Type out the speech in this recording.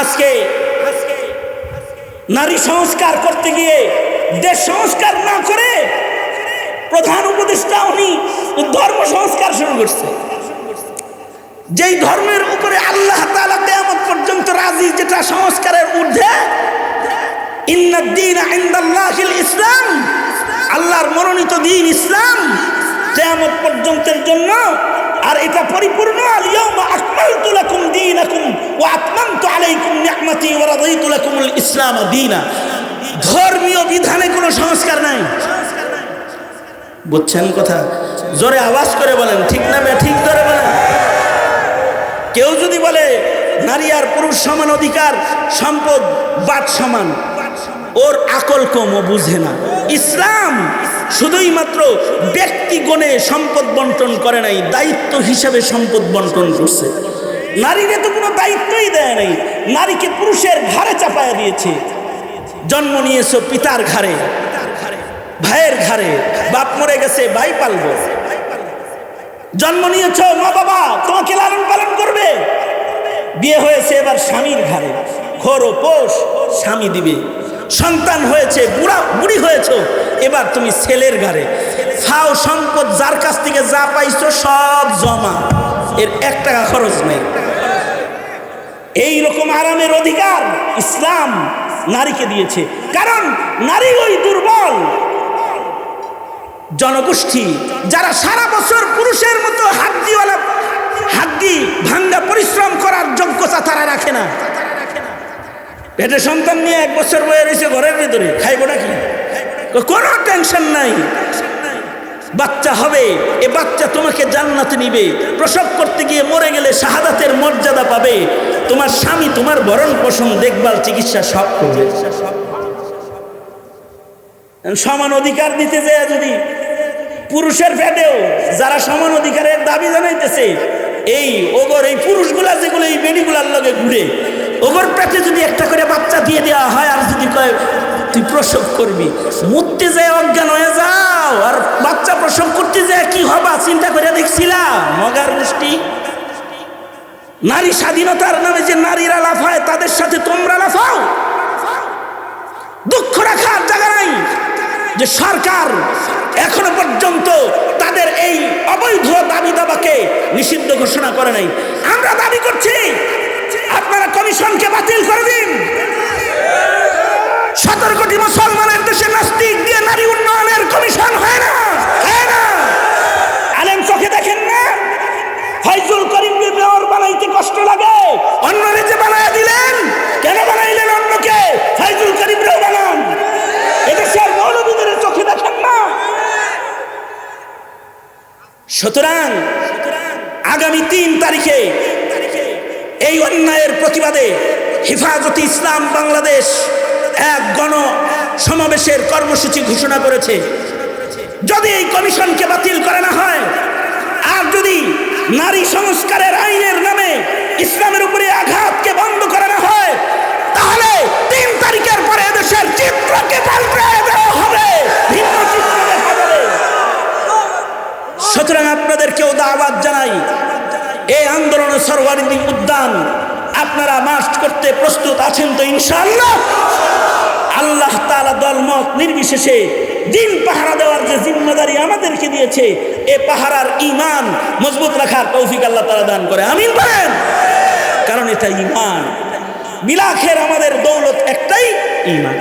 আজকে নারী সংস্কার করতে গিয়ে, দেশ সংস্কার না করে প্রধান উপদেষ্টা উনি ধর্ম সংস্কার শুরু করছে। যেই ধর্মের উপরে আল্লাহ কিয়ামত পর্যন্ত রাজি, যেটা সংস্কারের ঊর্ধ্বে ইসলাম, আল্লাহর মনোনীত দিন ইসলাম, কিয়ামত পর্যন্তের জন্য, আর এটা পরিপূর্ণ আল ইয়াউমা আকমালতু লাকুম দীনাকুম ওয়া আতমামতু আলাইকুম নি'মাতি ওয়া রাদাইতু লাকুমুল ইসলাম দীনা। ধর্মীয় বিধানে কোনো সংস্কার নাই। বুঝছেন কথা? জোরে আওয়াজ করে বলেন, ঠিক না ঠিক করে বলেন। কেউ যদি বলে, নারী আর পুরুষ সমান অধিকার, সম্পদ বাদ সমান। ওর আকল কম ও বুঝে না। ইসলাম শুধুই মাত্র ব্যক্তিগণে সম্পদ বন্টন করে নাই, দায়িত্ব হিসাবে সম্পদ বন্টন করছে। নারীকে তো কোনো দায়িত্বই দেয় নাই, নারীকে পুরুষের ঘাড়ে চাপায়া দিয়েছে। জন্ম নিয়েছো পিতার ঘাড়ে, ভাইয়ের ঘাড়ে, বাপ মরে গেছে, ভাই পালবো। জন্ম নিয়েছ মা বাবা তোমাকে লালন পালন করবে। বিয়ে হয়েছে এবার স্বামীর ঘরে ও পোষ স্বামী দিবে। সন্তান হয়েছে, বুড়া বুড়ি হয়েছ, এবার তুমি ছেলের ঘরে ফাও সম্পদ যার কাছ থেকে যা পাইছো সব জমা। এর এক টাকা খরচ নেই। এই রকম আরামের অধিকার ইসলাম নারীকে দিয়েছে। কারণ নারী ওই দুর্বল জনগোষ্ঠী, যারা সারা বছর পুরুষের মতো হাড্ডিওয়ালা, হাড্ডি ভাঙ্গা পরিশ্রম করার যোগ্যতা তারা রাখে না। পেটে সন্তান নিয়ে এক বছর বয়ে রয়েছে ঘরের ভিতরে, খাইব নাকি কোনো টেনশন নাই। বাচ্চা হবে, এ বাচ্চা তোমাকে জান্নাতে নিবে। প্রসব করতে গিয়ে মরে গেলে শাহাদাতের মর্যাদা পাবে। তোমার স্বামী তোমার ভরণ পোষণ, দেখভাল, চিকিৎসা সব করবে। সমান অধিকার দিতে যায় যদি। পুরুষের ফেটেও যারা সমান অধিকারের দাবি জানাইতেছে, এই ওগর, এই পুরুষগুলা যেগুলো এই বেডিগুলার লগে ঘুরে ওগর পেটে যদি একটা করে বাচ্চা দিয়ে দেওয়া হয়, আর যদি কয়, তুই প্রসব করবি, মরতে যায় অজ্ঞান হয়ে যাও, আর বাচ্চা প্রসব করতে যায় কি হবা? চিন্তা করে দেখছিলাম, মগার গোষ্ঠী নারী স্বাধীনতার নামে যে নারীরা লাফায় তাদের সাথে তোমরা লাফাও। দুঃখ রাখার জায়গা নাই যে সরকার এখনও পর্যন্ত তাদের এই অবৈধ দাবি দাবাকে নিষিদ্ধ ঘোষণা করে নাই। কমিশনকে বাতিল করে দিন। সতেরো কোটি মুসলমানের দেশে নাস্তিক দিয়ে নারী উন্নয়নের কমিশন হয় না হয় না। চোখে দেখেন না? ফাইজুল কষ্ট লাগে? দিলেন, কেন বানাইলেন ফাইজুল মৌলবীদের চোখে না। সুতরাং আগামী তিন তারিখে এই অন্যায়ের প্রতিবাদে হেফাজতে ইসলাম বাংলাদেশ এক গণ সমাবেশের কর্মসূচি ঘোষণা করেছে। যদি এই কমিশনকে বাতিল করে না হয়, আর যদি নারী সংস্কারের এই আন্দোলনের উদ্যান আপনারা মার্চ করতে প্রস্তুত আছেন তো ইনশাল্লাহ আল্লাহ তালা দলমত নির্বিশেষে দিন পাহারা দেওয়ার যে জিম্মাদারি আমাদেরকে দিয়েছে, এ পাহারার ইমান মজবুত রাখার তৌফিক আল্লাহ তালা দান করে। আমিন বলেন। কারণ এটা ইমান মিলাখের আমাদের দৌলত একটাই ইমান